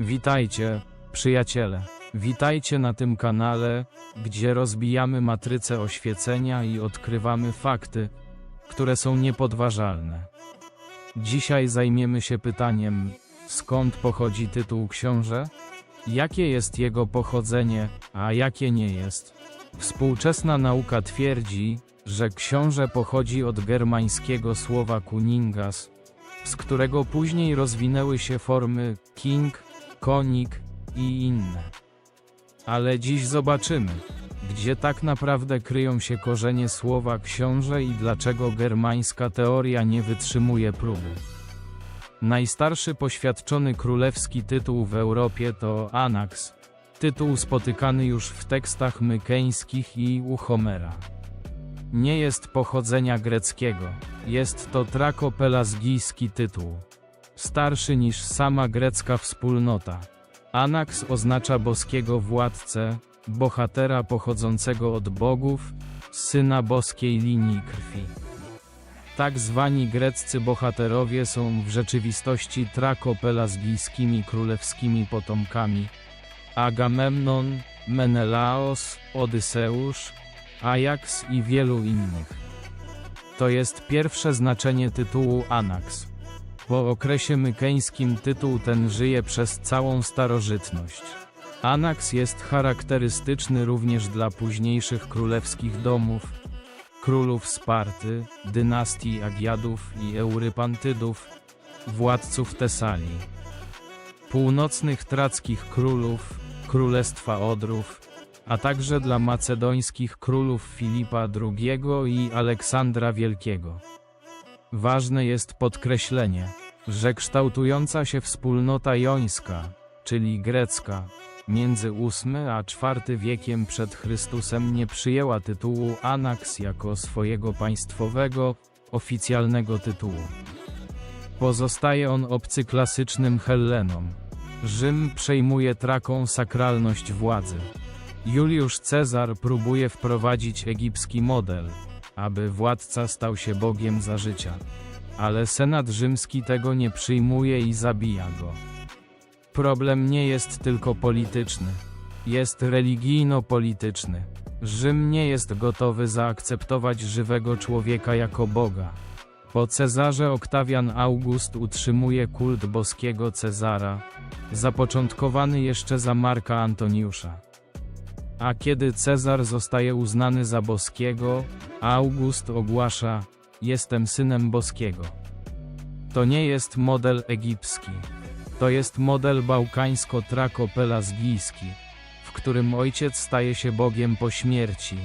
Witajcie, przyjaciele. Witajcie na tym kanale, gdzie rozbijamy matrycę oświecenia i odkrywamy fakty, które są niepodważalne. Dzisiaj zajmiemy się pytaniem, skąd pochodzi tytuł książę? Jakie jest jego pochodzenie, a jakie nie jest? Współczesna nauka twierdzi, że książę pochodzi od germańskiego słowa kuningas, z którego później rozwinęły się formy king, konik i inne. Ale dziś zobaczymy, gdzie tak naprawdę kryją się korzenie słowa książę i dlaczego germańska teoria nie wytrzymuje próby. Najstarszy poświadczony królewski tytuł w Europie to Anax, tytuł spotykany już w tekstach mykeńskich i u Homera. Nie jest pochodzenia greckiego, jest to trakopelazgijski tytuł. Starszy niż sama grecka wspólnota. Anax oznacza boskiego władcę, bohatera pochodzącego od bogów, syna boskiej linii krwi. Tak zwani greccy bohaterowie są w rzeczywistości trakopelazgijskimi królewskimi potomkami. Agamemnon, Menelaos, Odyseusz, Ajax i wielu innych. To jest pierwsze znaczenie tytułu Anax. Po okresie mykeńskim tytuł ten żyje przez całą starożytność. Anax jest charakterystyczny również dla późniejszych królewskich domów, królów Sparty, dynastii Agiadów i Eurypantydów, władców Tesalii, północnych trackich królów, królestwa Odrów, a także dla macedońskich królów Filipa II i Aleksandra Wielkiego. Ważne jest podkreślenie, że kształtująca się wspólnota jońska, czyli grecka, między VIII a IV wiekiem przed Chrystusem nie przyjęła tytułu Anax jako swojego państwowego, oficjalnego tytułu. Pozostaje on obcy klasycznym Hellenom. Rzym przejmuje traką sakralność władzy. Juliusz Cezar próbuje wprowadzić egipski model, aby władca stał się Bogiem za życia. Ale Senat Rzymski tego nie przyjmuje i zabija go. Problem nie jest tylko polityczny, jest religijno-polityczny. Rzym nie jest gotowy zaakceptować żywego człowieka jako Boga. Po Cezarze Oktawian August utrzymuje kult boskiego Cezara, zapoczątkowany jeszcze za Marka Antoniusza. A kiedy Cezar zostaje uznany za boskiego, August ogłasza: Jestem synem boskiego. To nie jest model egipski. To jest model bałkańsko-trako-pelazgijski, w którym ojciec staje się Bogiem po śmierci,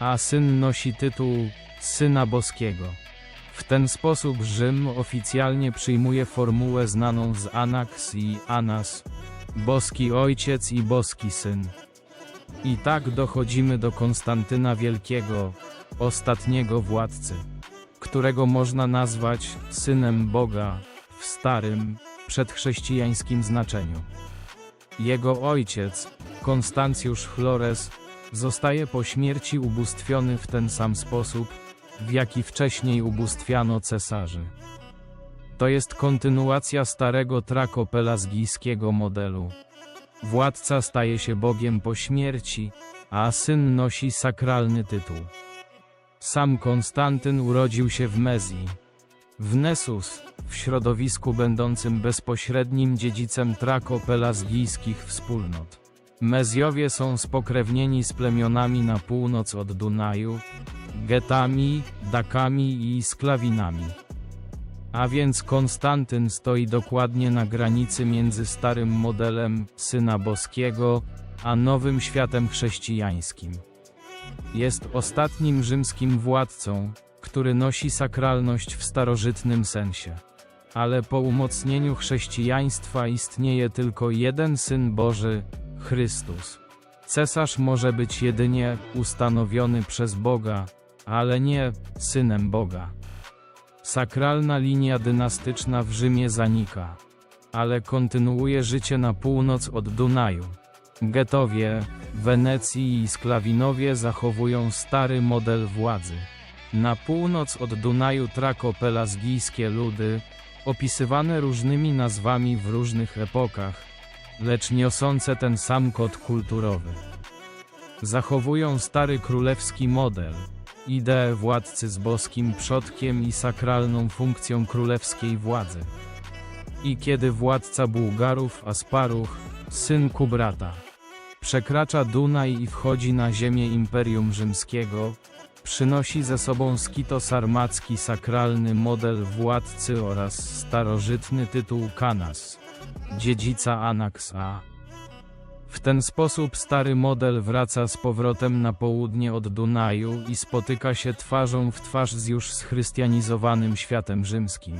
a syn nosi tytuł syna boskiego. W ten sposób Rzym oficjalnie przyjmuje formułę znaną z Anax i Anas, boski ojciec i boski syn. I tak dochodzimy do Konstantyna Wielkiego, ostatniego władcy, którego można nazwać synem Boga w starym, przedchrześcijańskim znaczeniu. Jego ojciec, Konstancjusz Chlores, zostaje po śmierci ubóstwiony w ten sam sposób, w jaki wcześniej ubóstwiano cesarzy. To jest kontynuacja starego trakopelazgijskiego modelu. Władca staje się Bogiem po śmierci, a syn nosi sakralny tytuł. Sam Konstantyn urodził się w Mezji. W Nessus, w środowisku będącym bezpośrednim dziedzicem trako-pelazgijskich wspólnot. Mezjowie są spokrewnieni z plemionami na północ od Dunaju, Getami, Dakami i Sklawinami. A więc Konstantyn stoi dokładnie na granicy między starym modelem Syna Boskiego, a nowym światem chrześcijańskim. Jest ostatnim rzymskim władcą, który nosi sakralność w starożytnym sensie. Ale po umocnieniu chrześcijaństwa istnieje tylko jeden Syn Boży, Chrystus. Cesarz może być jedynie ustanowiony przez Boga, ale nie synem Boga. Sakralna linia dynastyczna w Rzymie zanika, ale kontynuuje życie na północ od Dunaju. Getowie, Wenecji i Sklawinowie zachowują stary model władzy. Na północ od Dunaju trako-pelazgijskie ludy, opisywane różnymi nazwami w różnych epokach, lecz niosące ten sam kod kulturowy. Zachowują stary królewski model, ideę władcy z boskim przodkiem i sakralną funkcją królewskiej władzy. I kiedy władca Bułgarów Asparuch, syn Kubrata, przekracza Dunaj i wchodzi na ziemię Imperium Rzymskiego, przynosi ze sobą skito-sarmacki sakralny model władcy oraz starożytny tytuł Kanas, dziedzica Anaxa. W ten sposób stary model wraca z powrotem na południe od Dunaju i spotyka się twarzą w twarz z już schrystianizowanym światem rzymskim.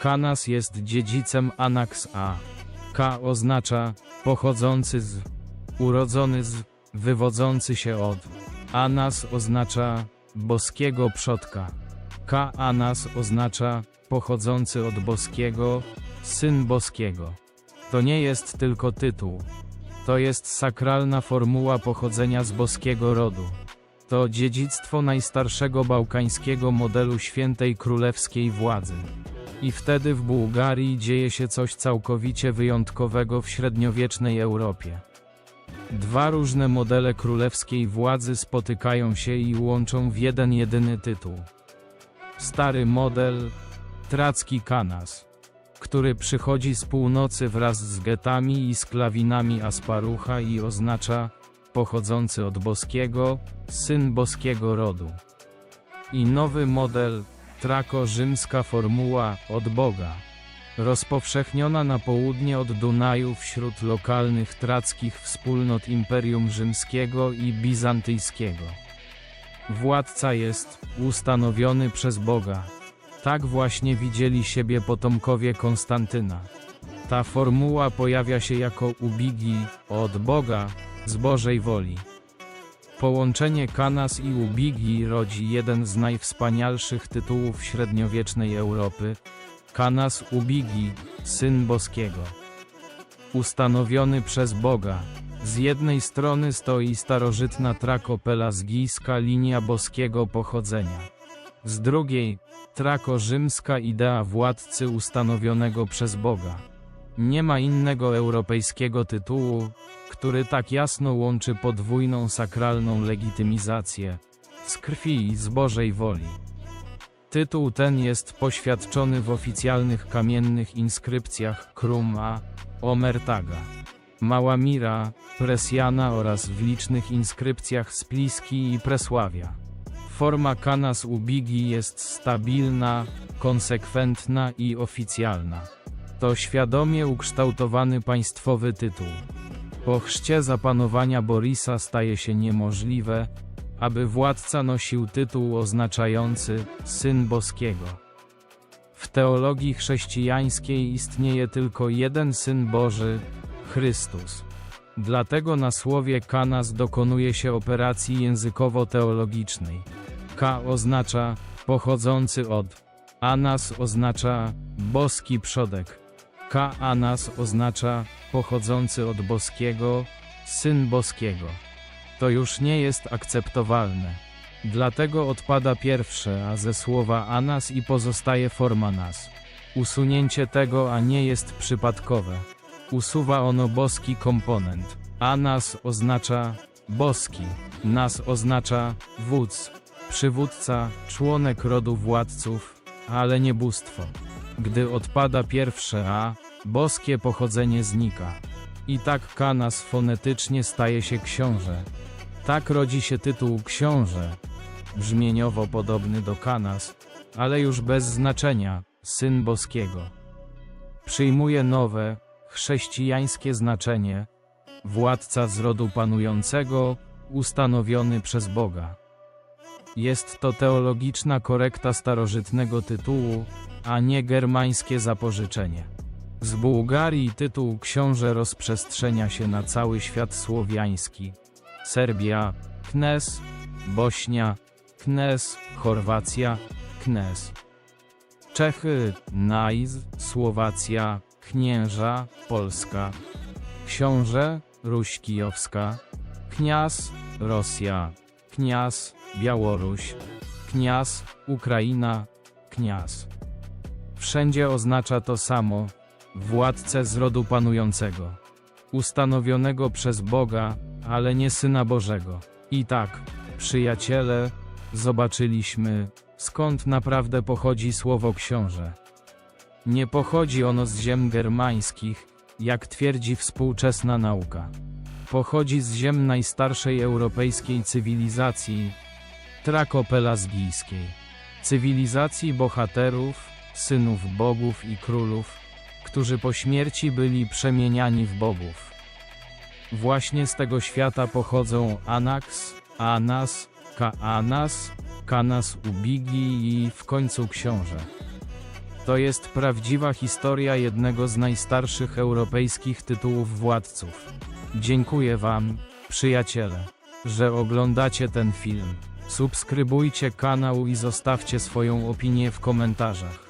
Kanas jest dziedzicem Anaxa. K oznacza pochodzący z, urodzony z, wywodzący się od. Anas oznacza boskiego przodka. K Anas oznacza pochodzący od boskiego, syn boskiego. To nie jest tylko tytuł. To jest sakralna formuła pochodzenia z boskiego rodu. To dziedzictwo najstarszego bałkańskiego modelu świętej królewskiej władzy. I wtedy w Bułgarii dzieje się coś całkowicie wyjątkowego w średniowiecznej Europie. Dwa różne modele królewskiej władzy spotykają się i łączą w jeden jedyny tytuł. Stary model, tracki kanas, który przychodzi z północy wraz z getami i sklawinami Asparucha i oznacza pochodzący od boskiego, syn boskiego rodu. I nowy model, trako-rzymska formuła od Boga rozpowszechniona na południe od Dunaju wśród lokalnych trackich wspólnot Imperium Rzymskiego i Bizantyjskiego. Władca jest ustanowiony przez Boga. Tak właśnie widzieli siebie potomkowie Konstantyna. Ta formuła pojawia się jako ubigi od Boga z Bożej woli. Połączenie Kanas i Ubigi rodzi jeden z najwspanialszych tytułów średniowiecznej Europy, Kanas Ubigi, Syn Boskiego. Ustanowiony przez Boga. Z jednej strony stoi starożytna trako-pelazgijska linia boskiego pochodzenia. Z drugiej, trako-rzymska idea władcy ustanowionego przez Boga. Nie ma innego europejskiego tytułu, który tak jasno łączy podwójną sakralną legitymizację z krwi i z Bożej woli. Tytuł ten jest poświadczony w oficjalnych kamiennych inskrypcjach Kruma, Omertaga, Małamira, Presjana oraz w licznych inskrypcjach z Pliski i Presławia. Forma Kanas Ubigi jest stabilna, konsekwentna i oficjalna. To świadomie ukształtowany państwowy tytuł. Po chrzcie zapanowania Borisa staje się niemożliwe, aby władca nosił tytuł oznaczający Syn Boskiego. W teologii chrześcijańskiej istnieje tylko jeden Syn Boży, Chrystus. Dlatego na słowie kanas dokonuje się operacji językowo-teologicznej. K oznacza pochodzący od, anas oznacza boski przodek. K anas oznacza pochodzący od boskiego, syn boskiego to już nie jest akceptowalne. Dlatego odpada pierwsze a ze słowa anas i pozostaje forma nas. Usunięcie tego a nie jest przypadkowe. Usuwa ono boski komponent. Anas oznacza boski, nas oznacza wódz, przywódca, członek rodu władców, ale nie bóstwo. Gdy odpada pierwsze a, boskie pochodzenie znika. I tak kanas fonetycznie staje się książę. Tak rodzi się tytuł książę, brzmieniowo podobny do Kanas, ale już bez znaczenia, syn boskiego. Przyjmuje nowe, chrześcijańskie znaczenie, władca z rodu panującego, ustanowiony przez Boga. Jest to teologiczna korekta starożytnego tytułu, a nie germańskie zapożyczenie. Z Bułgarii tytuł książę rozprzestrzenia się na cały świat słowiański. Serbia, Knes, Bośnia, Knes, Chorwacja, Knes. Czechy, Najz, Słowacja, Knięża, Polska. Książę, Ruś Kijowska. Kniaz, Rosja. Kniaz, Białoruś. Kniaz, Ukraina. Kniaz. Wszędzie oznacza to samo władcę z rodu panującego, ustanowionego przez Boga, ale nie Syna Bożego. I tak, przyjaciele, zobaczyliśmy, skąd naprawdę pochodzi słowo książę. Nie pochodzi ono z ziem germańskich, jak twierdzi współczesna nauka. Pochodzi z ziem najstarszej europejskiej cywilizacji, trakopelazgijskiej. Cywilizacji bohaterów, synów bogów i królów, którzy po śmierci byli przemieniani w bogów. Właśnie z tego świata pochodzą Anax, Anas, Kaanas, Kanas Ubigi i w końcu książę. To jest prawdziwa historia jednego z najstarszych europejskich tytułów władców. Dziękuję Wam, przyjaciele, że oglądacie ten film. Subskrybujcie kanał i zostawcie swoją opinię w komentarzach.